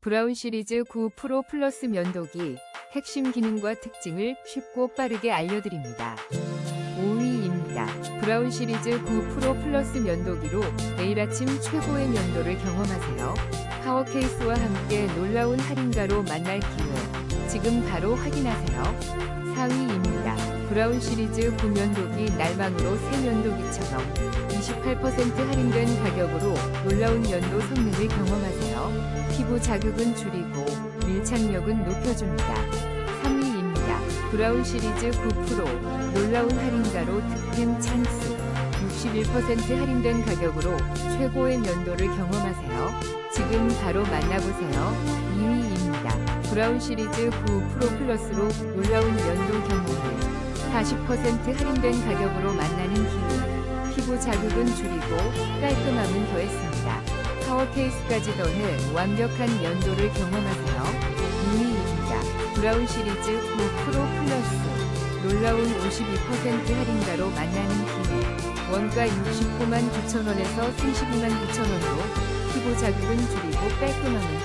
브라운 시리즈 9 프로 플러스 면도기 핵심 기능과 특징을 쉽고 빠르게 알려드립니다. 5위입니다. 브라운 시리즈 9 프로 플러스 면도기로 매일 아침 최고의 면도를 경험하세요. 파워 케이스와 함께 놀라운 할인가로 만날 기회. 지금 바로 확인하세요. 4위입니다. 브라운 시리즈 9면도기 날망으로 새 면도기처럼 28% 할인된 가격으로 놀라운 면도 성능을 경험하세요. 피부 자극은 줄이고 밀착력은 높여줍니다. 3위입니다. 브라운 시리즈 9% 놀라운 할인가로 득템 찬스 61% 할인된 가격으로 최고의 면도를 경험하세요. 지금 바로 만나보세요. 2위입니다. 브라운 시리즈 9 프로 플러스로 놀라운 면도 경험을 40% 할인된 가격으로 만나는 기회. 피부 자극은 줄이고 깔끔함은 더했습니다. 파워 케이스까지 더해 완벽한 연도를 경험하세요. 2위입니다. 브라운 시리즈 9 프로 플러스 놀라운 52% 할인가로 만나는 기회. 원가 69만 9천원에서 32만 9천원으로 피부 자극은 줄이고 깔끔함은